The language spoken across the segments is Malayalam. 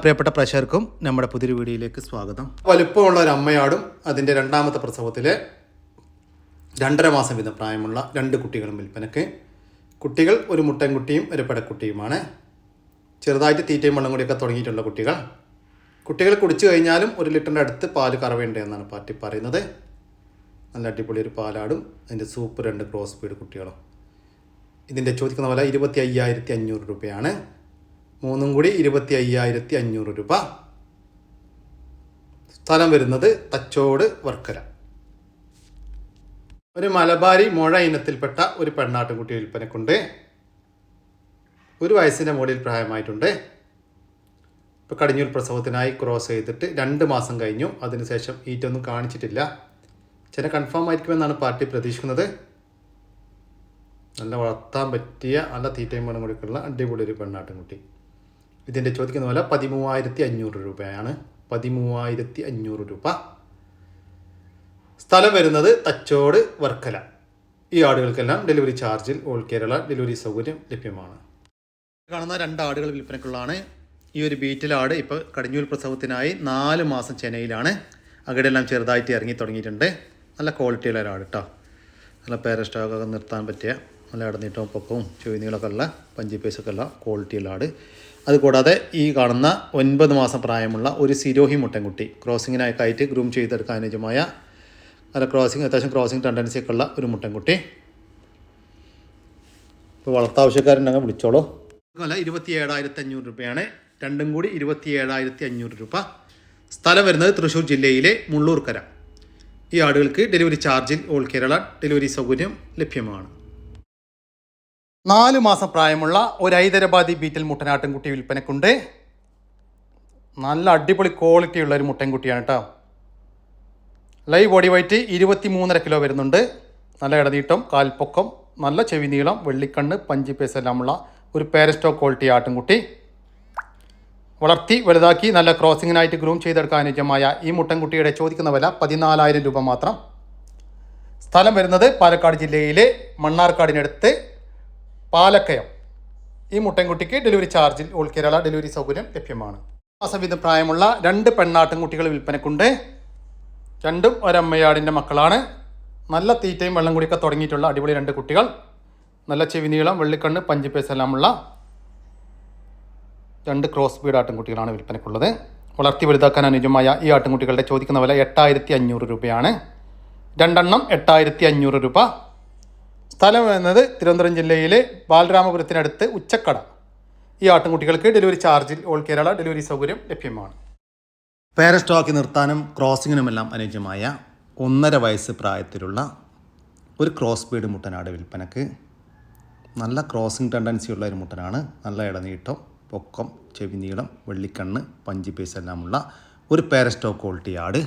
പ്രിയപ്പെട്ട പ്രേക്ഷകർക്കും നമ്മുടെ പുതിയൊരു വീഡിയോയിലേക്ക് സ്വാഗതം. വലുപ്പമുള്ള ഒരു അമ്മയാടും അതിന്റെ രണ്ടാമത്തെ പ്രസവത്തിലെ രണ്ടര മാസം വീതം പ്രായമുള്ള രണ്ട് കുട്ടികളും വിൽപ്പനക്ക് കുട്ടികൾ ഒരു മുട്ടൻകുട്ടിയും ഒരു പെടക്കുട്ടിയുമാണ്. ചെറുതായിട്ട് തീറ്റയും വെള്ളം കൂടിയൊക്കെ തുടങ്ങിയിട്ടുള്ള കുട്ടികൾ. കുട്ടികൾ കുടിച്ചു കഴിഞ്ഞാലും ഒരു ലിറ്ററിന്റെ അടുത്ത് പാൽ കറവേണ്ടതെന്നാണ് പാർട്ടി പറയുന്നത്. നല്ല അടിപൊളി ഒരു പാലാടും അതിന്റെ സൂപ്പർ രണ്ട് ക്രോസ് സ്പീഡ് കുട്ടികളും. ഇതിന്റെ ചോദിക്കുന്ന പോലെ ഇരുപത്തി അയ്യായിരത്തി അഞ്ഞൂറ് രൂപയാണ്. മൂന്നും കൂടി ഇരുപത്തി അയ്യായിരത്തി അഞ്ഞൂറ് രൂപ. സ്ഥലം വരുന്നത് തച്ചോട് വർക്കര ഒരു മലബാരി മുഴ ഇനത്തിൽപ്പെട്ട ഒരു പെണ്ണാട്ടുംകുട്ടി വിൽപ്പനക്കുണ്ട്. ഒരു വയസ്സിന്റെ മുകളിൽ പ്രായമായിട്ടുണ്ട്. ഇപ്പോൾ കടിഞ്ഞൂൽ പ്രസവത്തിനായി ക്രോസ് ചെയ്തിട്ട് രണ്ട് മാസം കഴിഞ്ഞു. അതിനുശേഷം ഈറ്റൊന്നും കാണിച്ചിട്ടില്ല. ചില കൺഫേം ആയിരിക്കുമെന്നാണ് പാർട്ടി പ്രതീക്ഷിക്കുന്നത്. നല്ല വളർത്താൻ പറ്റിയ നല്ല തീറ്റയും വേണം കൊടുക്കുള്ള അടിപൊളി ഒരു പെണ്ണാട്ടുംകുട്ടി. ഇതിന്റെ ചോദിക്കുന്ന പോലെ പതിമൂവായിരത്തി അഞ്ഞൂറ് രൂപയാണ്. പതിമൂവായിരത്തി അഞ്ഞൂറ് രൂപ. സ്ഥലം വരുന്നത് തച്ചോട് വർക്കല. ഈ ആടുകൾക്കെല്ലാം ഡെലിവറി ചാർജിൽ ഓൾ കേരള ഡെലിവറി സൗകര്യം ലഭ്യമാണ്. കാണുന്ന രണ്ട് ആടുകൾ വിൽപ്പനക്കുള്ളതാണ് ഈ ഒരു ബീറ്റിൽ ആട് ഇപ്പോൾ കടിഞ്ഞൂൽ പ്രസവത്തിനായി നാല് മാസം ചെന്നൈയിലാണ്. അകടെല്ലാം ചെറുതായിട്ട് ഇറങ്ങി തുടങ്ങിയിട്ടുണ്ട്. നല്ല ക്വാളിറ്റിയുള്ള ഒരാട് കേട്ടോ. നല്ല പേരസ്റ്റോക്കൊക്കെ നിർത്താൻ പറ്റിയ നല്ല ഇടനീട്ടവും പൊക്കവും ചുവനീളൊക്കെ ഉള്ള പഞ്ചി പൈസൊക്കെ ഉള്ള ക്വാളിറ്റിയുള്ള ആട്. അതുകൂടാതെ ഈ കാണുന്ന ഒൻപത് മാസം പ്രായമുള്ള ഒരു സിരോഹി മുട്ടൻകുട്ടി ക്രോസിങ്ങിനായി കയറ്റി ഗ്രൂം ചെയ്തെടുക്കാൻ അനുജമായ നല്ല ക്രോസിങ് അത്യാവശ്യം ക്രോസിങ് ടെൻഡൻസി ഒക്കെ ഉള്ള ഒരു മുട്ടൻകുട്ടി. ഇപ്പോൾ വളർത്താവശ്യക്കാരുണ്ടെങ്കിൽ വിളിച്ചോളൂ. അല്ല ഇരുപത്തി ഏഴായിരത്തി അഞ്ഞൂറ് രൂപയാണ്. രണ്ടും കൂടി ഇരുപത്തി ഏഴായിരത്തി അഞ്ഞൂറ് രൂപ. സ്ഥലം വരുന്നത് തൃശ്ശൂർ ജില്ലയിലെ മുള്ളൂർക്കര. ഈ ആടുകൾക്ക് ഡെലിവറി ചാർജിൽ ഓൾ കേരള ഡെലിവറി സൗകര്യം ലഭ്യമാണ്. നാല് മാസം പ്രായമുള്ള ഒരു ഹൈദരാബാദി ബീറ്റൽ മുട്ടനാട്ടിൻകുട്ടി വിൽപ്പനക്കുണ്ട്. നല്ല അടിപൊളി ക്വാളിറ്റി ഉള്ള ഒരു മുട്ടൻകുട്ടിയാണ് കേട്ടോ ലൈവ് ബോഡി വൈറ്റ് ഇരുപത്തി മൂന്നര കിലോ വരുന്നുണ്ട്. നല്ല ഇടനീട്ടം കാൽപ്പൊക്കം നല്ല ചെവി നീളം വെള്ളിക്കണ്ണ് പഞ്ചി പേസ് എല്ലാമുള്ള ഒരു പേരസ്റ്റോ ക്വാളിറ്റി ആട്ടിൻകുട്ടി വളർത്തി വലുതാക്കി നല്ല ക്രോസിങ്ങിനായിട്ട് ഗ്രൂം ചെയ്തെടുക്കാൻ അനുയോജ്യമായ ഈ മുട്ടൻകുട്ടിയുടെ ചോദിക്കുന്ന വില പതിനാലായിരം രൂപ മാത്രം. സ്ഥലം വരുന്നത് പാലക്കാട് ജില്ലയിലെ മണ്ണാർക്കാടിനടുത്ത് പാലക്കയം. ഈ മുട്ടൻകുട്ടിക്ക് ഡെലിവറി ചാർജിൽ ഓൾ കേരള ഡെലിവറി സൗകര്യം ലഭ്യമാണ്. മാസം വീതം പ്രായമുള്ള രണ്ട് പെണ്ണാട്ടിൻകുട്ടികൾ വിൽപ്പനക്കുണ്ട്. രണ്ടും ഒരമ്മയാടിന്റെ മക്കളാണ്. നല്ല തീറ്റയും വെള്ളം കുടിക്കാൻ തുടങ്ങിയിട്ടുള്ള അടിപൊളി രണ്ട് കുട്ടികൾ. നല്ല ചെവി നീളം വെള്ളിക്കണ്ണ് പഞ്ചിപ്പേസ് എല്ലാമുള്ള രണ്ട് ക്രോസ് ബീഡ് ആട്ടിൻകുട്ടികളാണ് വിൽപ്പനക്കുള്ളത്. വളർത്തി വലുതാക്കാൻ അനുയോജ്യമായ ഈ ആട്ടിൻകുട്ടികളുടെ ചോദിക്കുന്ന വില എട്ടായിരത്തി അഞ്ഞൂറ് രൂപയാണ്. രണ്ടെണ്ണം എട്ടായിരത്തി അഞ്ഞൂറ് രൂപ. സ്ഥലം എന്നത് തിരുവനന്തപുരം ജില്ലയിലെ ബാലരാമപുരത്തിനടുത്ത് ഉച്ചക്കട. ഈ ആട്ടിൻകുട്ടികൾക്ക് ഡെലിവറി ചാർജിൽ ഓൾ കേരള ഡെലിവറി സൗകര്യം ലഭ്യമാണ്. പാരസ്റ്റോക്ക് നിർത്താനും ക്രോസിങ്ങിനുമെല്ലാം അനുയോജ്യമായ ഒന്നര വയസ്സ് പ്രായത്തിലുള്ള ഒരു ക്രോസ് ബീഡ് മുട്ടനാട് വിൽപ്പനക്ക് നല്ല ക്രോസിംഗ് ടെൻഡൻസി ഉള്ള ഒരു മുട്ടനാണ്. നല്ല ഇടനീട്ടം പൊക്കം ചെവി നീളം വെള്ളിക്കണ്ണ് പഞ്ചി പീസ് എല്ലാമുള്ള ഒരു പാരസ്റ്റോക്ക് ക്വാളിറ്റി ആട്.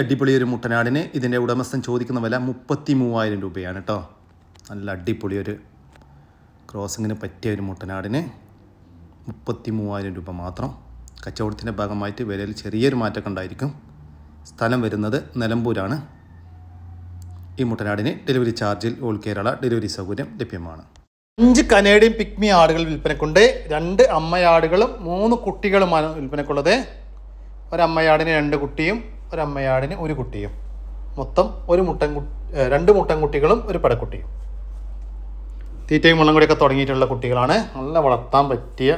അടിപൊളി ഒരു മുട്ടനാടിന് ഇതിന്റെ ഉടമസ്ഥൻ ചോദിക്കുന്ന വില മുപ്പത്തി മൂവായിരം രൂപയാണ് കേട്ടോ. നല്ല അടിപൊളി ഒരു ക്രോസിങ്ങിന് പറ്റിയ ഒരു മുട്ടനാടിന് മുപ്പത്തി മൂവായിരം രൂപ മാത്രം. കച്ചവടത്തിന്റെ ഭാഗമായിട്ട് വിലയിൽ ചെറിയൊരു മാറ്റമൊക്കെ ഉണ്ടായിരിക്കും. സ്ഥലം വരുന്നത് നിലമ്പൂരാണ്. ഈ മുട്ടനാടിന് ഡെലിവറി ചാർജിൽ ഓൾ കേരള ഡെലിവറി സൗകര്യം ലഭ്യമാണ്. അഞ്ച് കനേഡിയൻ പിക്മി ആടുകൾ വിൽപ്പനക്കുണ്ട്. രണ്ട് അമ്മയാടുകളും മൂന്ന് കുട്ടികളുമാണ് വിൽപ്പനക്കുള്ളത്. ഒരമ്മയാടിന് രണ്ട് കുട്ടിയും ഒരമ്മയാടിന് ഒരു കുട്ടിയും. മൊത്തം ഒരു മുട്ടൻ രണ്ട് മുട്ടൻകുട്ടികളും ഒരു പടക്കുട്ടിയും തീറ്റയും വെള്ളം കൂടിയൊക്കെ തുടങ്ങിയിട്ടുള്ള കുട്ടികളാണ്. നല്ല വളർത്താൻ പറ്റിയ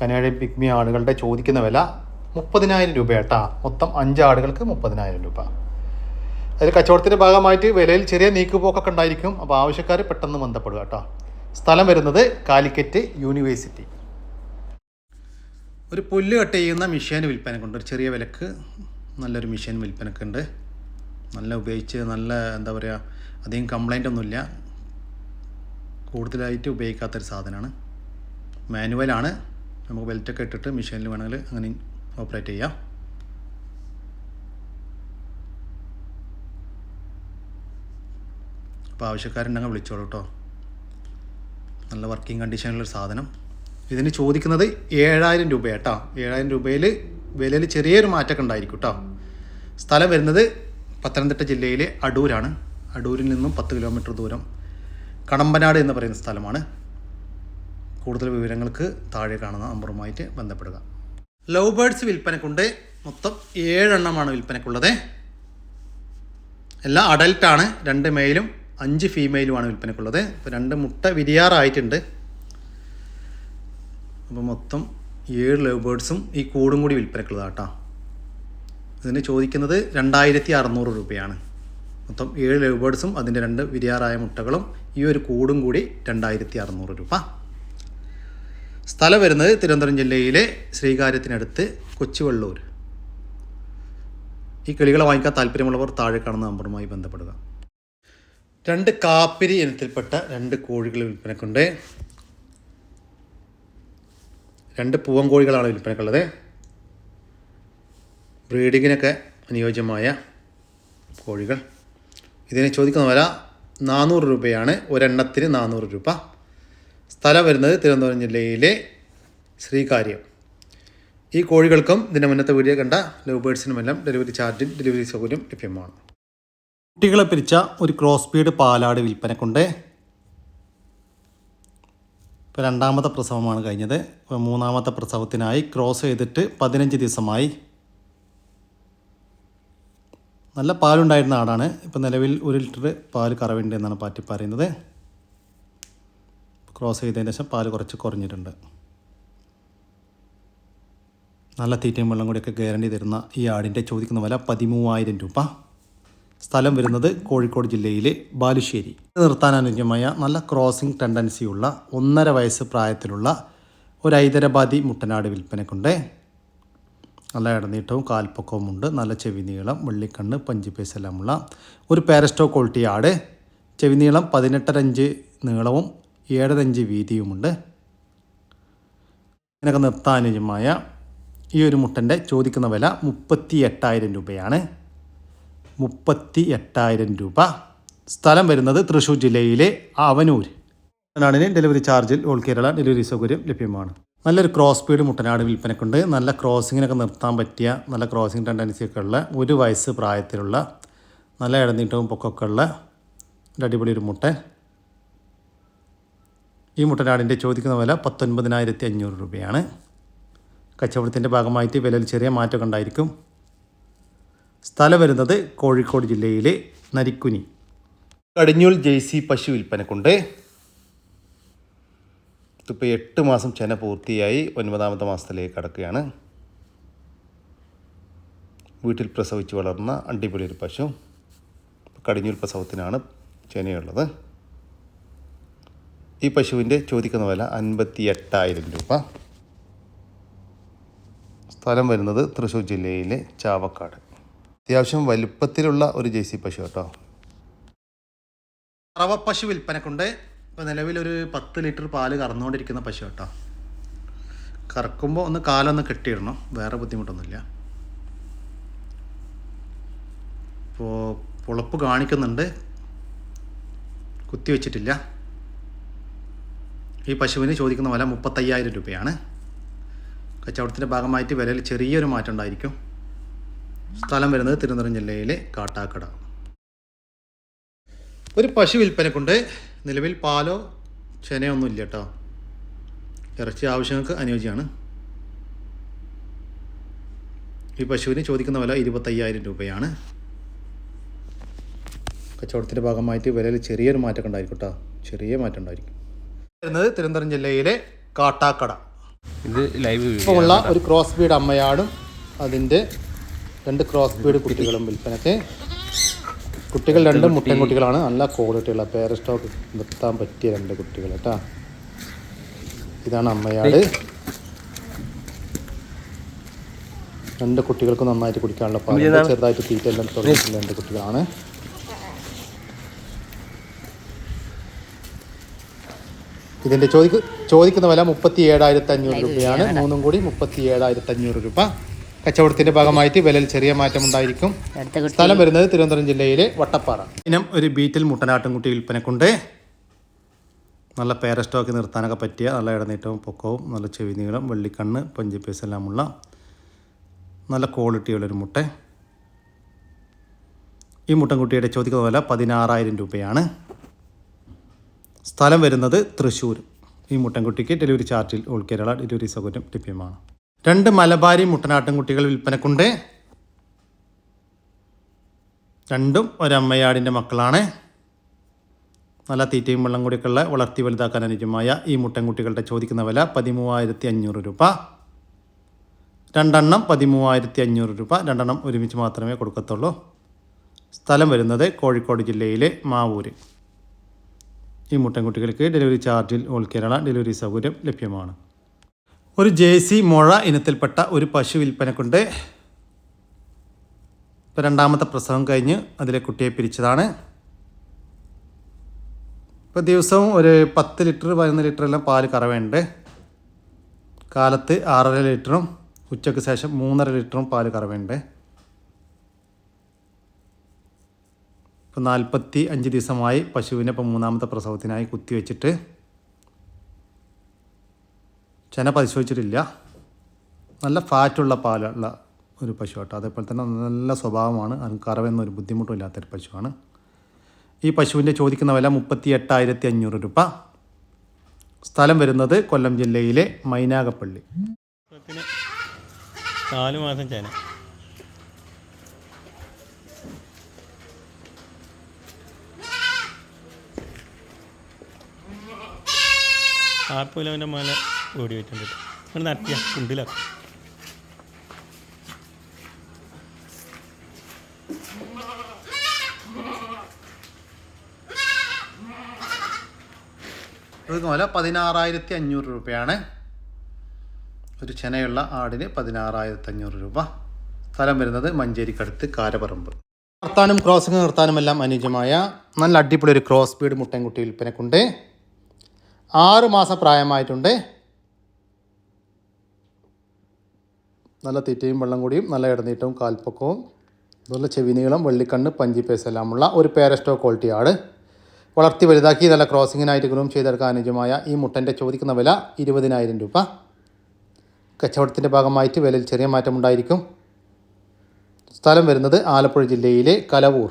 കനേഡിയൻ പിഗ്മി ആടുകളുടെ ചോദിക്കുന്ന വില മുപ്പതിനായിരം രൂപ കേട്ടാ മൊത്തം അഞ്ച് ആടുകൾക്ക് മുപ്പതിനായിരം രൂപ. അതിൽ കച്ചവടത്തിന്റെ ഭാഗമായിട്ട് വിലയിൽ ചെറിയ നീക്കുപോക്കൊക്കെ ഉണ്ടായിരിക്കും. അപ്പോൾ ആവശ്യക്കാർ പെട്ടെന്ന് ബന്ധപ്പെടുക കേട്ടോ. സ്ഥലം വരുന്നത് കാലിക്കറ്റ് യൂണിവേഴ്സിറ്റി. ഒരു പുല്ല് കട്ട് ചെയ്യുന്ന മെഷീൻ കൊണ്ട് ഒരു ചെറിയ വിലക്ക് നല്ലൊരു മെഷീൻ വിൽപ്പനക്കുണ്ട്. നല്ല ഉപയോഗിച്ച് നല്ല എന്താ പറയുക അധികം കംപ്ലൈന്റ് ഒന്നുമില്ല. കൂടുതലായിട്ട് ഉപയോഗിക്കാത്തൊരു സാധനമാണ്. മാനുവലാണ് നമുക്ക് ബെൽറ്റൊക്കെ ഇട്ടിട്ട് മെഷീനിൽ വേണമെങ്കിൽ അങ്ങനെ ഓപ്പറേറ്റ് ചെയ്യാം. അപ്പോൾ ആവശ്യക്കാരുണ്ടെങ്കിൽ വിളിച്ചോളൂ കേട്ടോ നല്ല വർക്കിംഗ് കണ്ടീഷനിലൊരു സാധനം. ഇതിന് ചോദിക്കുന്നത് ഏഴായിരം രൂപ കേട്ടോ ഏഴായിരം രൂപയിൽ വിലയിൽ ചെറിയൊരു മാറ്റമൊക്കെ ഉണ്ടായിരിക്കും കേട്ടോ സ്ഥലം വരുന്നത് പത്തനംതിട്ട ജില്ലയിലെ അടൂരാണ്. അടൂരിൽ നിന്നും പത്ത് കിലോമീറ്റർ ദൂരം കടമ്പനാട് എന്ന് പറയുന്ന സ്ഥലമാണ്. കൂടുതൽ വിവരങ്ങൾക്ക് താഴെ കാണുന്ന നമ്പറുമായിട്ട് ബന്ധപ്പെടുക. ലവ് ബേർഡ്സ് വിൽപ്പനക്കുണ്ട്. മൊത്തം ഏഴെണ്ണമാണ് വിൽപ്പനക്കുള്ളത്. എല്ലാം അഡൽട്ടാണ് രണ്ട് മെയിലും അഞ്ച് ഫീമെയിലുമാണ് വിൽപ്പനക്കുള്ളത്. ഇപ്പോൾ രണ്ട് മുട്ട വിരിയാറായിട്ടുണ്ട്. അപ്പോൾ മൊത്തം ഏഴ് ലവ് ബേർഡ്സും ഈ കൂടും കൂടി വിൽപ്പനക്കുള്ളതാണ് കേട്ടോ ഇതിന് ചോദിക്കുന്നത് രണ്ടായിരത്തി അറുന്നൂറ് രൂപയാണ്. മൊത്തം ഏഴ് ലവ് അതിന്റെ രണ്ട് വിരിയാറായ മുട്ടകളും ഈ ഒരു കൂടും കൂടി രണ്ടായിരത്തി അറുന്നൂറ് രൂപ. സ്ഥലം വരുന്നത് തിരുവനന്തപുരം ജില്ലയിലെ ശ്രീകാര്യത്തിനടുത്ത് കൊച്ചുവള്ളൂർ. ഈ കിളികളെ വാങ്ങിക്കാൻ താല്പര്യമുള്ളവർ താഴെ കാണുന്ന നമ്പറുമായി ബന്ധപ്പെടുക. രണ്ട് കാപ്പിരി ഇനത്തിൽപ്പെട്ട രണ്ട് കോഴികൾ വിൽപ്പനക്കുണ്ട്. രണ്ട് പൂവൻ കോഴികളാണ് വിൽപ്പനക്കുള്ളത്. ബ്രീഡിങ്ങിനൊക്കെ അനുയോജ്യമായ കോഴികൾ. ഇതിന് ചോദിക്കുന്ന വില നാനൂറ് രൂപയാണ്. ഒരെണ്ണത്തിന് നാനൂറ് രൂപ. സ്ഥലം വരുന്നത് തിരുവനന്തപുരം ജില്ലയിലെ ശ്രീകാര്യം. ഈ കോഴികൾക്കും ഇതിന്റെ മുന്നത്തെ വീഡിയോ കണ്ട ലവ് ബേഡ്സിനുമെല്ലാം ഡെലിവറി ചാർജും ഡെലിവറി സൗകര്യം ലഭ്യമാണ്. കുട്ടികളെ പിരിച്ച ഒരു ക്രോസ് ബീഡ് പാലാട് വിൽപ്പനക്കുണ്ട്. ഇപ്പോൾ രണ്ടാമത്തെ പ്രസവമാണ് കഴിഞ്ഞത്. മൂന്നാമത്തെ പ്രസവത്തിനായി ക്രോസ് ചെയ്തിട്ട് പതിനഞ്ച് ദിവസമായി നല്ല പാലുണ്ടായിരുന്ന ആടാണ്. ഇപ്പോൾ നിലവിൽ ഒരു ലിറ്റർ പാൽ കറവുണ്ട് എന്നാണ് പാറ്റി പറയുന്നത്. ക്രോസ് ചെയ്തതിന് ശേഷം പാൽ കുറച്ച് കുറഞ്ഞിട്ടുണ്ട്. നല്ല തീറ്റയും വെള്ളം കൂടിയൊക്കെ ഗ്യാരണ്ടി തരുന്ന ഈ ആടിന്റെ ചോദിക്കുന്ന വില പതിമൂവായിരം രൂപ. സ്ഥലം വരുന്നത് കോഴിക്കോട് ജില്ലയിലെ ബാലുശ്ശേരി. നിർത്താൻ അനുയോജ്യമായ നല്ല ക്രോസിംഗ് ടെൻഡൻസിയുള്ള ഒന്നര വയസ്സ് പ്രായത്തിലുള്ള ഒരു ഹൈദരാബാദി മുട്ടനാട് വിൽപ്പനക്കുണ്ട്. നല്ല ഇടനീട്ടവും കാൽപ്പൊക്കവും ഉണ്ട്. നല്ല ചെവി നീളം വെള്ളിക്കണ്ണ് പഞ്ചിപ്പേസ് എല്ലാമുള്ള ഒരു പാരസ്റ്റോ ക്വാളിറ്റി ആട്. ചെവി നീളം പതിനെട്ടരഞ്ച് നീളവും ഏഴരഞ്ച് വീതിയുമുണ്ട്. ഇതിനൊക്കെ നിർത്താനുജമായ ഈ ഒരു മുട്ടന്റെ ചോദിക്കുന്ന വില മുപ്പത്തി എട്ടായിരം രൂപയാണ്. മുപ്പത്തി എട്ടായിരം രൂപ. സ്ഥലം വരുന്നത് തൃശ്ശൂർ ജില്ലയിലെ അവനൂർ മുട്ടനാടിന് ഡെലിവറി ചാർജിൽ ഓൾ കേരള ഡെലിവറി സൗകര്യം ലഭ്യമാണ്. നല്ലൊരു ക്രോസ് സ്പീഡ് മുട്ടനാട് വിൽപ്പനക്കുണ്ട്. നല്ല ക്രോസിങ്ങിനൊക്കെ നിർത്താൻ പറ്റിയ നല്ല ക്രോസിങ് ടെൻഡൻസി ഒക്കെ ഉള്ള ഒരു വയസ്സ് പ്രായത്തിലുള്ള നല്ല ഇടനീട്ടവും പൊക്കമൊക്കെ ഉള്ള ഒരു അടിപൊളി ഒരു മുട്ട. ഈ മുട്ടനാടിന്റെ ചോദിക്കുന്ന വില പത്തൊൻപതിനായിരത്തി അഞ്ഞൂറ് രൂപയാണ്. കച്ചവടത്തിന്റെ ഭാഗമായിട്ട് വിലയിൽ ചെറിയ മാറ്റമൊക്കെ ഉണ്ടായിരിക്കും. സ്ഥലം വരുന്നത് കോഴിക്കോട് ജില്ലയിലെ നരിക്കുനി. കടിഞ്ഞൂൽ ജെയ്സി പശു വിൽപ്പനക്കുണ്ട്. ഇതിപ്പോൾ എട്ട് മാസം ചെന പൂർത്തിയായി ഒൻപതാമത്തെ മാസത്തിലേക്ക് കടക്കുകയാണ്. വീട്ടിൽ പ്രസവിച്ച് വളർന്ന അടിപൊളി ഒരു പശു. കടിഞ്ഞൂൽ പ്രസവത്തിനാണ് ചെനയുള്ളത്. ഈ പശുവിന്റെ ചോദിക്കുന്ന വില അൻപത്തി എട്ടായിരം രൂപ. സ്ഥലം വരുന്നത് തൃശ്ശൂർ ജില്ലയിലെ ചാവക്കാട്. അത്യാവശ്യം വലുപ്പത്തിലുള്ള ഒരു ജേഴ്സി പശു കേട്ടോ. റവ പശു വിൽപ്പനക്കുണ്ട്. ഇപ്പോൾ നിലവിലൊരു പത്ത് ലിറ്റർ പാൽ കറന്നുകൊണ്ടിരിക്കുന്ന പശു കേട്ടോ. കറക്കുമ്പോൾ ഒന്ന് കാലൊന്ന് കെട്ടിയിടണം. വേറെ ബുദ്ധിമുട്ടൊന്നുമില്ല. ഇപ്പോൾ പുളപ്പ് കാണിക്കുന്നുണ്ട്. കുത്തി വെച്ചിട്ടില്ല. ഈ പശുവിന് ചോദിക്കുന്ന വില മുപ്പത്തയ്യായിരം രൂപയാണ്. കച്ചവടത്തിന്റെ ഭാഗമായിട്ട് വിലയിൽ ചെറിയൊരു മാറ്റം ഉണ്ടായിരിക്കും. സ്ഥലം വരുന്നത് തിരുവനന്തപുരം ജില്ലയിലെ കാട്ടാക്കട. ഒരു പശു വിൽപ്പനക്കുണ്ട്. നിലവിൽ പാലോ ചെനയൊന്നും ഇല്ല കേട്ടോ ഇറച്ചി ആവശ്യങ്ങൾക്ക് അനുയോജ്യമാണ്. ഈ പശുവിന് ചോദിക്കുന്ന വില ഇരുപത്തയ്യായിരം രൂപയാണ്. കച്ചവടത്തിന്റെ ഭാഗമായിട്ട് വിലയിൽ ചെറിയൊരു മാറ്റം ഉണ്ടായിരിക്കും കേട്ടോ ചെറിയ മാറ്റം ഉണ്ടായിരിക്കും. വരുന്നത് തിരുവനന്തപുരം ജില്ലയിലെ കാട്ടാക്കട. ഇത് ലൈവ് ഇപ്പോൾ ഉള്ള ഒരു ക്രോസ് ബീഡ് അമ്മയാടും അതിന്റെ രണ്ട് ക്രോസ് ബീഡ് കുട്ടികളും വിൽപ്പനയ്ക്ക് കുട്ടികൾ രണ്ട് മുട്ടൻ കുട്ടികളാണ്. നല്ല ക്വാളിറ്റിയുള്ള പേര സ്റ്റോക്ക് നിർത്താൻ പറ്റിയ രണ്ട് കുട്ടികൾ കേട്ടാ. ഇതാണ് അമ്മയാട്. രണ്ട് കുട്ടികൾക്ക് നന്നായിട്ട് കുടിക്കാനുള്ള പാൽ ചെറുതായിട്ട് തീറ്റ എല്ലാം തുടങ്ങിയിട്ടുള്ള രണ്ട് കുട്ടികളാണ്. ഇതിന്റെ ചോദിക്ക് ചോദിക്കുന്ന വില മുപ്പത്തി ഏഴായിരത്തി അഞ്ഞൂറ് രൂപയാണ് മൂന്നും കൂടി മുപ്പത്തി ഏഴായിരത്തി അഞ്ഞൂറ് രൂപ. കച്ചവടത്തിന്റെ ഭാഗമായിട്ട് വിലയിൽ ചെറിയ മാറ്റം ഉണ്ടായിരിക്കും. സ്ഥലം വരുന്നത് തിരുവനന്തപുരം ജില്ലയിലെ വട്ടപ്പാറ. ഇനം ഒരു ബീറ്റിൽ മുട്ടനാട്ടുംകുട്ടി വിൽപ്പനക്കുണ്ട്. നല്ല പേര സ്റ്റോക്ക് നിർത്താനൊക്കെ പറ്റിയ നല്ല ഇടനീട്ടവും പൊക്കവും നല്ല ചെവി നീളം വെള്ളിക്കണ്ണ് പഞ്ചിപ്പീസ് എല്ലാമുള്ള നല്ല ക്വാളിറ്റിയുള്ളൊരു മുട്ട. ഈ മുട്ടൻകുട്ടിയുടെ ചോദിക്കുന്ന വില പതിനാറായിരം രൂപയാണ്. സ്ഥലം വരുന്നത് തൃശ്ശൂർ. ഈ മുട്ടൻകുട്ടിക്ക് ഡെലിവറി ചാർജിൽ ഓൾ കേരള ഡെലിവറി സൗകര്യം ലഭ്യമാണ്. രണ്ട് മലബാരി മുട്ടനാട്ടും കുട്ടികൾ വിൽപ്പനക്കുണ്ട്. രണ്ടും ഒരമ്മയാടിന്റെ മക്കളാണ്. നല്ല തീറ്റയും വെള്ളം കൂടിയൊക്കെയുള്ള വളർത്തി വലുതാക്കാൻ അനുജമായ ഈ മുട്ടൻകുട്ടികളുടെ ചോദിക്കുന്ന വില പതിമൂവായിരത്തി അഞ്ഞൂറ് രൂപ. രണ്ടെണ്ണം പതിമൂവായിരത്തി അഞ്ഞൂറ് രൂപ. രണ്ടെണ്ണം ഒരുമിച്ച് മാത്രമേ കൊടുക്കത്തുള്ളൂ. സ്ഥലം വരുന്നത് കോഴിക്കോട് ജില്ലയിലെ മാവൂര്. ഈ മുട്ടൻകുട്ടികൾക്ക് ഡെലിവറി ചാർജിൽ ഓൾ കേരള ഡെലിവറി സൗകര്യം ലഭ്യമാണ്. ഒരു ജെ സി മുഴ ഇനത്തിൽപ്പെട്ട ഒരു പശു വിൽപ്പനക്കുണ്ട്. ഇപ്പോൾ രണ്ടാമത്തെ പ്രസവം കഴിഞ്ഞ് അതിലെ കുട്ടിയെ പിരിച്ചതാണ്. ഇപ്പോൾ ദിവസവും ഒരു പത്ത് ലിറ്റർ പതിനൊന്ന് ലിറ്റർ എല്ലാം പാൽ കറവേണ്ട് കാലത്ത് ആറര ലിറ്ററും ഉച്ചയ്ക്ക് ശേഷം മൂന്നര ലിറ്ററും പാൽ കറവേണ്ട് ഇപ്പോൾ നാൽപ്പത്തി അഞ്ച് ദിവസമായി പശുവിനെ ഇപ്പോൾ മൂന്നാമത്തെ പ്രസവത്തിനായി കുത്തിവെച്ചിട്ട് ചെന പരിശോധിച്ചിട്ടില്ല. നല്ല ഫാറ്റുള്ള പാലുള്ള ഒരു പശു കേട്ടോ അതേപോലെ തന്നെ നല്ല സ്വഭാവമാണ്. കറവെന്നൊരു ബുദ്ധിമുട്ടും ഇല്ലാത്തൊരു പശുവാണ്. ഈ പശുവിന്റെ ചോദിക്കുന്ന വില മുപ്പത്തി എട്ടായിരത്തി അഞ്ഞൂറ് രൂപ. സ്ഥലം വരുന്നത് കൊല്ലം ജില്ലയിലെ മൈനാകപ്പള്ളി നാല് മാസം ചേന. ആർപ്പിലവന്റെ മല. ഓടി വെച്ചിട്ടുണ്ട് അങ്ങനെ നട്ടിയ കുണ്ടിലാക്കും വില പതിനാറായിരത്തി അഞ്ഞൂറ് രൂപയാണ്. ഒരു ചെനയുള്ള ആടിന് പതിനാറായിരത്തി അഞ്ഞൂറ് രൂപ. സ്ഥലം വരുന്നത് മഞ്ചേരിക്കടുത്ത് കാരപറമ്പ്. നിർത്താനും ക്രോസിങ് നിർത്താനും എല്ലാം അനുയോജ്യമായ നല്ല അടിപൊളി ഒരു ക്രോസ് ബീഡ് മുട്ടൻകുട്ടി വിൽപ്പനക്കുണ്ട്. ആറ് മാസം പ്രായമായിട്ടുണ്ട്. നല്ല തീറ്റയും വെള്ളം കൂടിയും നല്ല ഇടനീട്ടവും കാൽപ്പക്കവും അതുപോലെ ചെവിനീളം വെള്ളിക്കണ്ണ് പഞ്ചിപ്പേസ് എല്ലാമുള്ള ഒരു പേരസ്റ്റോ ക്വാളിറ്റിയാണ് വളർത്തി വലുതാക്കി നല്ല ക്രോസിങ്ങിനായിട്ട് ഗ്രൂം ചെയ്തെടുക്കാൻ അനുജമായ ഈ മുട്ടന്റെ ചോദിക്കുന്ന വില ഇരുപതിനായിരം രൂപ. കച്ചവടത്തിന്റെ ഭാഗമായിട്ട് വിലയിൽ ചെറിയ മാറ്റമുണ്ടായിരിക്കും സ്ഥലം വരുന്നത് ആലപ്പുഴ ജില്ലയിലെ കലവൂർ.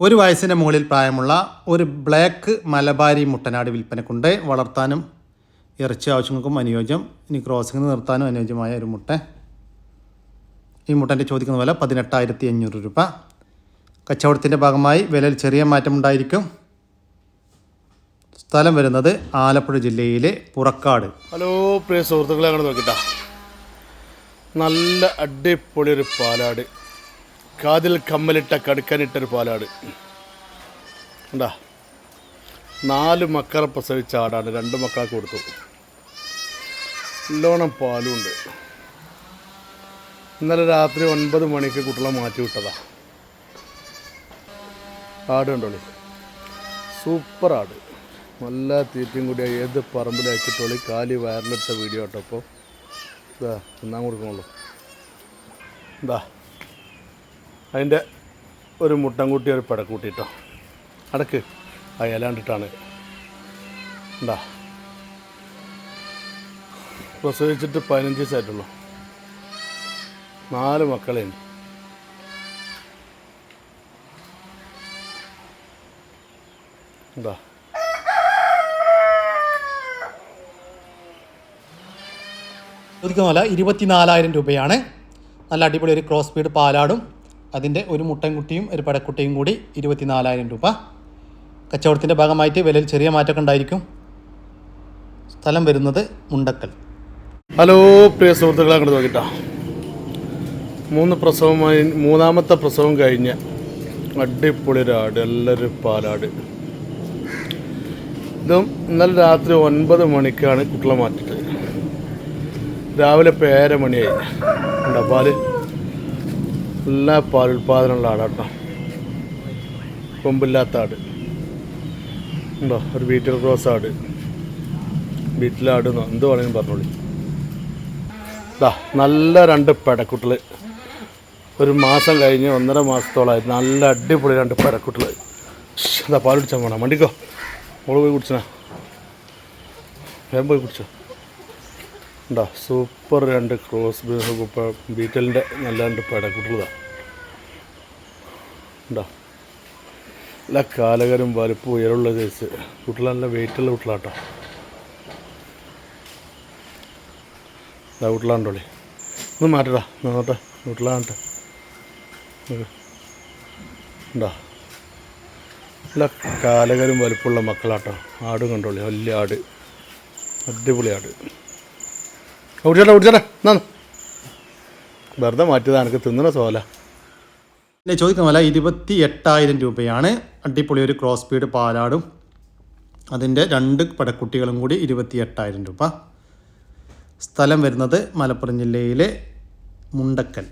ഒരു വയസ്സിന് മുകളിൽ പ്രായമുള്ള ഒരു ബ്ലാക്ക് മലബാരി മുട്ടനാട് വിൽപ്പനക്കുണ്ട് വളർത്താനും ഇറച്ചി ആവശ്യങ്ങൾക്കും അനുയോജ്യം. ഇനി ക്രോസിംഗ് നിർത്താനും അനുയോജ്യമായ ഒരു മുട്ട. ഈ മുട്ടന്റെ ചോദിക്കുന്ന വില പതിനെട്ടായിരത്തി അഞ്ഞൂറ് രൂപ. കച്ചവടത്തിന്റെ ഭാഗമായി വിലയിൽ ചെറിയ മാറ്റമുണ്ടായിരിക്കും സ്ഥലം വരുന്നത് ആലപ്പുഴ ജില്ലയിലെ പുറക്കാട്. ഹലോ പ്രിയ സുഹൃത്തുക്കളെ അങ്ങനെ നോക്കിട്ടാ. നല്ല അടിപൊളി ഒരു പാലാട്. കാതിൽ കമ്മലിട്ട കടുക്കനിട്ടൊരു പാലാട്. ഉണ്ടാ നാല് മക്കളെ പ്രസവിച്ച ആടാണ്. രണ്ട് മക്കൾക്ക് കൊടുത്തു. നല്ലോണം പാലും ഉണ്ട് ഇന്നലെ രാത്രി ഒൻപത് മണിക്ക് കുട്ടികളെ മാറ്റി വിട്ടതാ. ആട് കണ്ടോളി? സൂപ്പർ ആട്. നല്ല തീറ്റയും കൂടി ഏത് പറമ്പിൽ അയച്ചിട്ടോളി? കാലി വയറിലെടുത്ത വീഡിയോ കേട്ടോ അപ്പോൾ ഇതാ തിന്നാൻ കൊടുക്കണുള്ളൂ. എന്താ അതിന്റെ ഒരു മുട്ടൻകുട്ടി ഒരു പെടക്കൂട്ടി കേട്ടോ. അടക്ക് ആ ഇലാണ്ടിട്ടാണ് എന്താ പ്രസവിച്ചിട്ട് പതിനഞ്ച് ദിവസമായിട്ടുള്ളൂ നാല് മക്കളെയുണ്ട്. എന്താ? ചോദിക്കുന്ന വില ഇരുപത്തിനാലായിരം രൂപയാണ്. നല്ല അടിപൊളി ഒരു ക്രോസ് ബീഡ് പാലാടും. അതിന്റെ ഒരു മുട്ടൻകുട്ടിയും ഒരു പടക്കുട്ടിയും കൂടി ഇരുപത്തിനാലായിരം രൂപ. കച്ചവടത്തിന്റെ ഭാഗമായിട്ട് വിലയിൽ ചെറിയ മാറ്റമൊക്കെ ഉണ്ടായിരിക്കും. സ്ഥലം വരുന്നത് മുണ്ടക്കൽ. ഹലോ പ്രിയ സുഹൃത്തുക്കളെ അങ്ങോട്ട് നോക്കിട്ടാ. മൂന്ന് പ്രസവമായി മൂന്നാമത്തെ പ്രസവം കഴിഞ്ഞ് അടിപൊളി ഒരാട് എല്ലാവരും പാലാട്. ഇതും ഇന്നലെ രാത്രി ഒൻപത് മണിക്കാണ് കുട്ടികളെ മാറ്റിട്ട് രാവിലെ പേര മണിയായി. ഉണ്ടോ പാൽ? എല്ലാ പാലുൽപാദനമുള്ള ആടാട്ടോ. കൊമ്പില്ലാത്ത ആട്. ഉണ്ടോ ഒരു വീട്ടിൽ ക്രോസ് ആട്. വീട്ടിലാട് എന്തോ വേണമെങ്കിലും പറഞ്ഞോളി. ദാ നല്ല രണ്ട് പെടക്കുട്ടിൽ ഒരു മാസം കഴിഞ്ഞ് ഒന്നര മാസത്തോളമായി നല്ല അടിപൊളി രണ്ട് പെടക്കുട്ടിൽ എന്താ പാൽ കുടിച്ചാൽ വേണം വണ്ടിക്കോ. മോൾ പോയി കുടിച്ചനാ വേഗം പോയി കുടിച്ചോ. ഉണ്ടോ സൂപ്പർ രണ്ട് ക്രോസ് ബീറ്റലിന്റെ നല്ല രണ്ട് പെടക്കുട്ടികളാ ഉണ്ടോ നല്ല കാലകരും വലുപ്പം ഉയരമുള്ള കേസ് കുട്ടികൾ നല്ല വെയിറ്റുള്ള കുട്ടികളാട്ടോ. ഇതാ വീട്ടിലാണ്ടോളി ഒന്ന് മാറ്റടാ നോട്ടെ വീട്ടിലാണ്ട്ടെ ഉണ്ടോ നല്ല കാലകരും വലുപ്പമുള്ള മക്കളാട്ടോ. ആട് കണ്ടോളി വലിയ ആട്. അടിപൊളി ആട്. ഓടിച്ചേട്ടാ ഓടിച്ചേട്ടാ എന്നാ വെറുതെ മാറ്റിയതാണ് എനിക്ക് തിന്നണ സോല. പിന്നെ ചോദിക്കുന്ന പോലെ ഇരുപത്തി എട്ടായിരം രൂപയാണ്. അടിപൊളി ഒരു ക്രോസ് സ്പീഡ് പാലാടും. അതിന്റെ രണ്ട് പടക്കുട്ടികളും കൂടി ഇരുപത്തി എട്ടായിരം രൂപ. സ്ഥലം വരുന്നത് മലപ്പുറം ജില്ലയിലെ മുണ്ടക്കൽ.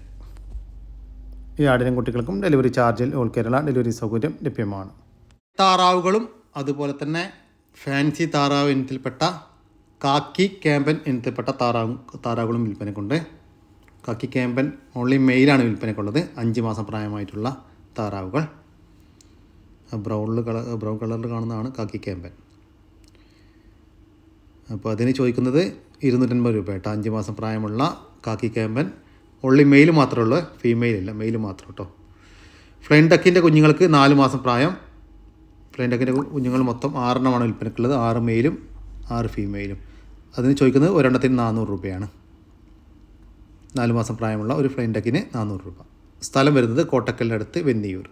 ഈ ആടിനും കുട്ടികൾക്കും ഡെലിവറി ചാർജിൽ ഓൾ കേരള ഡെലിവറി സൗകര്യം ലഭ്യമാണ്. താറാവുകളും അതുപോലെ തന്നെ ഫാൻസി താറാവ് ഇനത്തിൽപ്പെട്ട കാക്കി ക്യാമ്പൻ ഇനത്തിൽപ്പെട്ട താറാവും താറാവുകളും വിൽപ്പനക്കുണ്ട്. കാക്കി ക്യാമ്പൻ ഓൺലി മെയിലാണ് വിൽപ്പനക്കുള്ളത്. അഞ്ച് മാസം പ്രായമായിട്ടുള്ള താറാവുകൾ. ബ്രൗണിൽ കളർ ബ്രൗൺ കളറിൽ കാണുന്നതാണ് കാക്കി ക്യാമ്പൻ. അപ്പോൾ അതിന് ചോദിക്കുന്നത് ഇരുന്നൂറ്റൻപത് രൂപ കേട്ടോ അഞ്ച് മാസം പ്രായമുള്ള കാക്കി ക്യാമ്പൻ ഉള്ളി മെയിൽ മാത്രമേ ഉള്ളൂ ഫീമെയിൽ ഇല്ല മെയിൽ മാത്രം കേട്ടോ ഫ്ലൈൻ ടക്കിന്റെ കുഞ്ഞുങ്ങൾക്ക് നാല് മാസം പ്രായം. ഫ്ലൈൻ ടക്കിന്റെ കുഞ്ഞുങ്ങൾ മൊത്തം ആറെണ്ണമാണ് വിൽപ്പനക്കുള്ളത്. ആറ് മെയിലും ആറ് ഫീമെയിലും അതിന് ചോദിക്കുന്നത് ഒരെണ്ണത്തിന് നാനൂറ് രൂപയാണ്. നാല് മാസം പ്രായമുള്ള ഒരു ഫ്ലൈൻ ടക്കിന് നാനൂറ് രൂപ. സ്ഥലം വരുന്നത് കോട്ടക്കലിന്റെ അടുത്ത് വെന്നിയൂർ.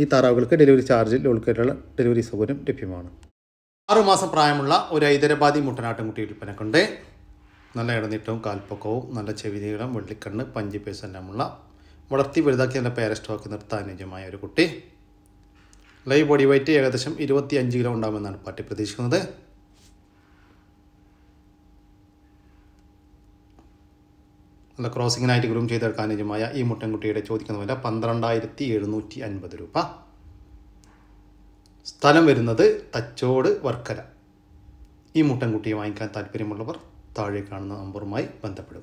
ഈ താറാവുകൾക്ക് ഡെലിവറി ചാർജിൽ ഉൾപ്പെടെയുള്ള ഡെലിവറി സൗകര്യം ലഭ്യമാണ്. ആറ് മാസം പ്രായമുള്ള ഒരു ഹൈദരാബാദി മുട്ടനാട്ടുംകുട്ടി വിൽപ്പനക്കുണ്ട്. നല്ല ഇടനീട്ടവും കാൽപ്പൊക്കവും നല്ല ചെവി നീളം വെള്ളിക്കണ്ണ് പഞ്ചി പേസെല്ലാമുള്ള വളർത്തി വലുതാക്കി നല്ല പേരസ്റ്റോക്കി നിർത്താൻ അനുയോജ്യമായ ഒരു കുട്ടി. ലൈവ് ബോഡി വെയിറ്റ് ഏകദേശം ഇരുപത്തി അഞ്ച് കിലോ ഉണ്ടാകുമെന്നാണ് പാർട്ടി പ്രതീക്ഷിക്കുന്നത്. നല്ല ക്രോസിങ്ങിനായിട്ട് ഗ്രൂം ചെയ്തെടുക്കാൻ അനുയോജ്യമായ ഈ മുട്ടൻകുട്ടിയുടെ ചോദിക്കുന്ന വില പന്ത്രണ്ടായിരത്തി എഴുന്നൂറ്റി അൻപത് രൂപ. സ്ഥലം വരുന്നത് തച്ചോട് വർക്കല. ഈ മുട്ടൻകുട്ടിയെ വാങ്ങിക്കാൻ താല്പര്യമുള്ളവർ താഴെ കാണുന്ന നമ്പറുമായി ബന്ധപ്പെടുക.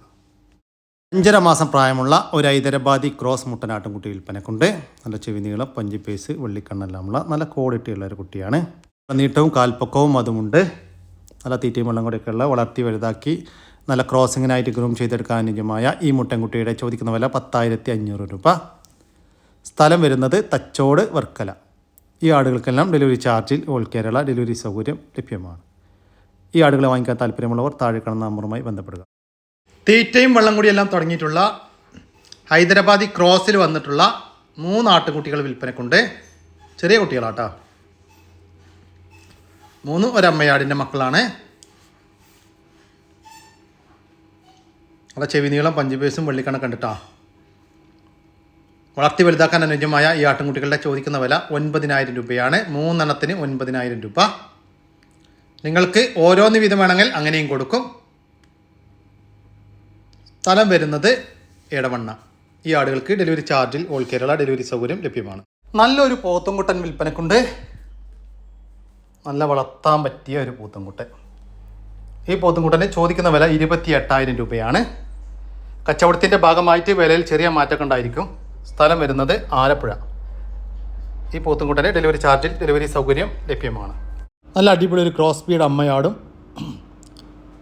അഞ്ചര മാസം പ്രായമുള്ള ഒരു ഹൈദരാബാദി ക്രോസ് മുട്ടനാട്ടുംകുട്ടി വിൽപ്പനക്കുണ്ട്. നല്ല ചെവി നീളം പഞ്ചി പേസ് വെള്ളിക്കണ്ണെല്ലാമുള്ള നല്ല ക്വാളിറ്റിയുള്ള ഒരു കുട്ടിയാണ്. നീട്ടവും കാൽപ്പക്കവും അതുമുണ്ട്. നല്ല തീറ്റയും വെള്ളം കൂടെയൊക്കെയുള്ള വളർത്തി വലുതാക്കി നല്ല ക്രോസിങ്ങിനായിട്ട് ഗ്രൂം ചെയ്തെടുക്കാൻ അനുയോജ്യമായ ഈ മുട്ടൻകുട്ടിയുടെ ചോദിക്കുന്ന വില പത്തായിരത്തി അഞ്ഞൂറ് രൂപ. സ്ഥലം വരുന്നത് തച്ചോട് വർക്കല. ഈ ആടുകൾക്കെല്ലാം ഡെലിവറി ചാർജിൽ ഓൾ കേരള ഡെലിവറി സൗകര്യം ലഭ്യമാണ്. ഈ ആടുകളെ വാങ്ങിക്കാൻ താല്പര്യമുള്ളവർ താഴെ കാണുന്ന നമ്പറുമായി ബന്ധപ്പെടുക. തീറ്റയും വെള്ളം കൂടിയെല്ലാം തുടങ്ങിയിട്ടുള്ള ഹൈദരാബാദി ക്രോസിൽ വന്നിട്ടുള്ള മൂന്ന് ആട്ടുകുട്ടികൾ വിൽപ്പനക്കുണ്ട്. ചെറിയ കുട്ടികളാട്ടോ. മൂന്ന് ഒരമ്മയാടിന്റെ മക്കളാണ്. അവിടെ ചെവി നീളം പഞ്ചുപേസും വെള്ളിക്കണ കണ്ടിട്ടാ. വളർത്തി വലുതാക്കാൻ അനുയോജ്യമായ ഈ ആട്ടിൻകുട്ടികളുടെ ചോദിക്കുന്ന വില ഒൻപതിനായിരം രൂപയാണ്. മൂന്നെണ്ണത്തിന് ഒൻപതിനായിരം രൂപ. നിങ്ങൾക്ക് ഓരോന്ന് വീതം വേണമെങ്കിൽ അങ്ങനെയും കൊടുക്കും. സ്ഥലം വരുന്നത് ഇടവണ്ണ ഈ ആടുകൾക്ക് ഡെലിവറി ചാർജിൽ ഓൾ കേരള ഡെലിവറി സൗകര്യം ലഭ്യമാണ്. നല്ലൊരു പോത്തുംകുട്ടൻ വിൽപ്പനക്കുണ്ട്. നല്ല വളർത്താൻ പറ്റിയ ഒരു പോത്തുംകുട്ടൻ. ഈ പോത്തുംകുട്ടന് ചോദിക്കുന്ന വില ഇരുപത്തി എട്ടായിരം രൂപയാണ്. കച്ചവടത്തിന്റെ ഭാഗമായിട്ട് വിലയിൽ ചെറിയ മാറ്റമൊക്കെ ഉണ്ടായിരിക്കും. സ്ഥലം വരുന്നത് ആലപ്പുഴ. ഈ പോത്തുംകുട്ടന് ഡെലിവറി ചാർജിൽ ഡെലിവറി സൗകര്യം ലഭ്യമാണ്. നല്ല അടിപൊളി ഒരു ക്രോസ് സ്പീഡ് അമ്മയാടും.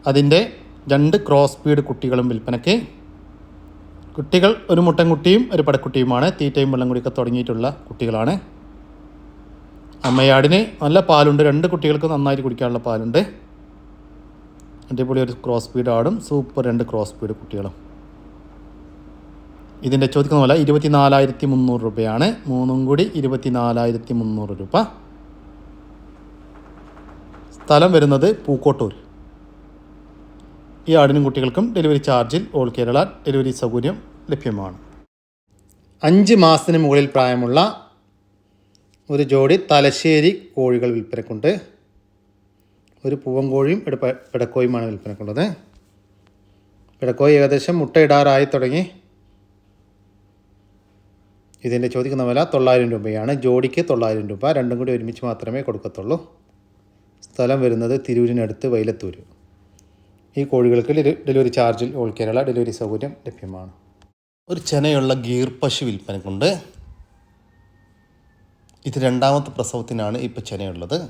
അതിന്റെ രണ്ട് ക്രോസ് സ്പീഡ് കുട്ടികളും വിൽപ്പനയ്ക്ക്. കുട്ടികൾ ഒരു മുട്ടൻകുട്ടിയും ഒരു പടക്കുട്ടിയുമാണ്. തീറ്റയും വെള്ളം കുടിയൊക്കെ തുടങ്ങിയിട്ടുള്ള കുട്ടികളാണ്. അമ്മയാടിന് നല്ല പാലുണ്ട്. രണ്ട് കുട്ടികൾക്ക് നന്നായിട്ട് കുടിക്കാനുള്ള പാലുണ്ട്. അടിപൊളി ഒരു ക്രോസ് സ്പീഡ് ആടും. സൂപ്പർ രണ്ട് ക്രോസ് സ്പീഡ് കുട്ടികളും. ഇതിന്റെ ചോദിക്കുന്ന പോലെ ഇരുപത്തി നാലായിരത്തി മുന്നൂറ് രൂപയാണ്. മൂന്നും കൂടി ഇരുപത്തി നാലായിരത്തി മുന്നൂറ് രൂപ. സ്ഥലം വരുന്നത് പൂക്കോട്ടൂർ. ഈ ആടിനും കുട്ടികൾക്കും ഡെലിവറി ചാർജിൽ ഓൾ കേരള ഡെലിവറി സൗകര്യം ലഭ്യമാണ്. അഞ്ച് മാസത്തിന് മുകളിൽ പ്രായമുള്ള ഒരു ജോഡി തലശ്ശേരി കോഴികൾ വിൽപ്പനക്കുണ്ട്. ഒരു പൂവൻ കോഴിയും പിടക്കോയുമാണ് വിൽപ്പനക്കുള്ളത്. പിടക്കോയി ഏകദേശം മുട്ടയിടാറായി തുടങ്ങി. ഇതിന്റെ ചോദിക്കുന്ന വില തൊള്ളായിരം രൂപയാണ്. ജോഡിക്ക് തൊള്ളായിരം രൂപ. രണ്ടും കൂടി ഒരുമിച്ച് മാത്രമേ കൊടുക്കത്തുള്ളൂ. സ്ഥലം വരുന്നത് തിരൂരിനടുത്ത് വൈലത്തൂർ ഈ കോഴികൾക്ക് ഡെലി- ഡെലിവറി ചാർജിൽ ഓൾ കേരള ഡെലിവറി സൗകര്യം ലഭ്യമാണ്. ഒരു ചെനയുള്ള ഗീർ പശു വിൽപ്പനക്കുണ്ട്. ഇത് രണ്ടാമത്തെ പ്രസവത്തിനാണ് ഇപ്പോൾ ചെനയുള്ളത്.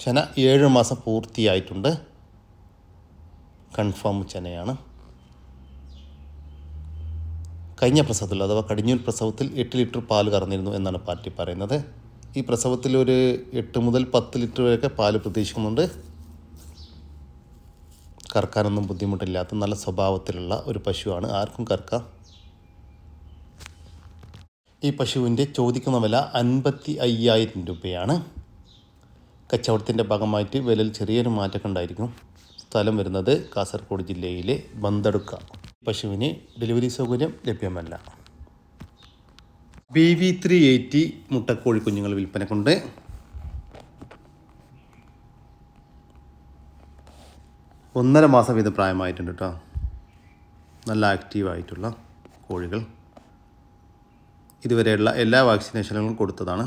ചെന ഏഴ് മാസം പൂർത്തിയായിട്ടുണ്ട്. കൺഫേം ചെനയാണ്. കഴിഞ്ഞ പ്രസവത്തിൽ അഥവാ കടിഞ്ഞൂൽ പ്രസവത്തിൽ എട്ട് ലിറ്റർ പാൽ കറന്നിരുന്നു എന്നാണ് പാർട്ടി പറയുന്നത്. ഈ പ്രസവത്തിൽ ഒരു എട്ട് മുതൽ പത്ത് ലിറ്റർ വരെയൊക്കെ പാൽ പ്രതീക്ഷിക്കുന്നുണ്ട്. കറക്കാനൊന്നും ബുദ്ധിമുട്ടില്ലാത്ത നല്ല സ്വഭാവത്തിലുള്ള ഒരു പശുവാണ്. ആർക്കും കറക്കാം. ഈ പശുവിന്റെ ചോദിക്കുന്ന വില അൻപത്തി അയ്യായിരം രൂപയാണ്. കച്ചവടത്തിന്റെ ഭാഗമായിട്ട് വിലയിൽ ചെറിയൊരു മാറ്റമൊക്കെ ഉണ്ടായിരിക്കും. സ്ഥലം വരുന്നത് കാസർഗോഡ് ജില്ലയിലെ ബന്തടുക്ക പശുവിന് ഡെലിവറി സൗകര്യം ലഭ്യമല്ല. ബി വി ത്രീ എയ്റ്റി മുട്ടക്കോഴി കുഞ്ഞുങ്ങൾ വിൽപ്പനക്കുണ്ട്. ഒന്നര മാസം വീതം പ്രായമായിട്ടുണ്ട് കേട്ടോ നല്ല ആക്റ്റീവായിട്ടുള്ള കോഴികൾ. ഇതുവരെയുള്ള എല്ലാ വാക്സിനേഷനുകളും കൊടുത്തതാണ്.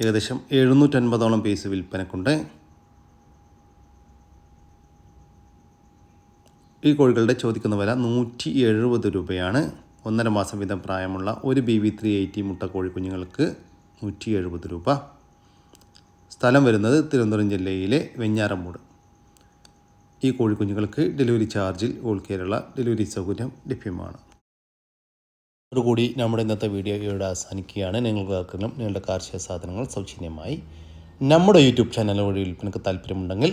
ഏകദേശം എഴുന്നൂറ്റൻപതോളം പീസ് വിൽപ്പനക്കുണ്ട്. ഈ കോഴികളുടെ ചോദിക്കുന്ന വില നൂറ്റി എഴുപത് രൂപയാണ്. ഒന്നര മാസം വീതം പ്രായമുള്ള ഒരു ബി വി ത്രീ എയ്റ്റി മുട്ട കോഴി കുഞ്ഞുങ്ങൾക്ക് നൂറ്റി എഴുപത് രൂപ. സ്ഥലം വരുന്നത് തിരുവനന്തപുരം ജില്ലയിലെ വെഞ്ഞാറമൂട് ഈ കോഴിക്കുഞ്ഞുങ്ങൾക്ക് ഡെലിവറി ചാർജിൽ ഓൾ കേരള ഡെലിവറി സൗകര്യം ലഭ്യമാണ്. അതോടുകൂടി നമ്മുടെ ഇന്നത്തെ വീഡിയോ ഇവിടെ അവസാനിക്കുകയാണ്. നിങ്ങൾക്ക് നിങ്ങളുടെ കാർഷിക സാധനങ്ങൾ സൗജന്യമായി നമ്മുടെ യൂട്യൂബ് ചാനൽ വഴി വിൽപ്പനക്ക് താല്പര്യമുണ്ടെങ്കിൽ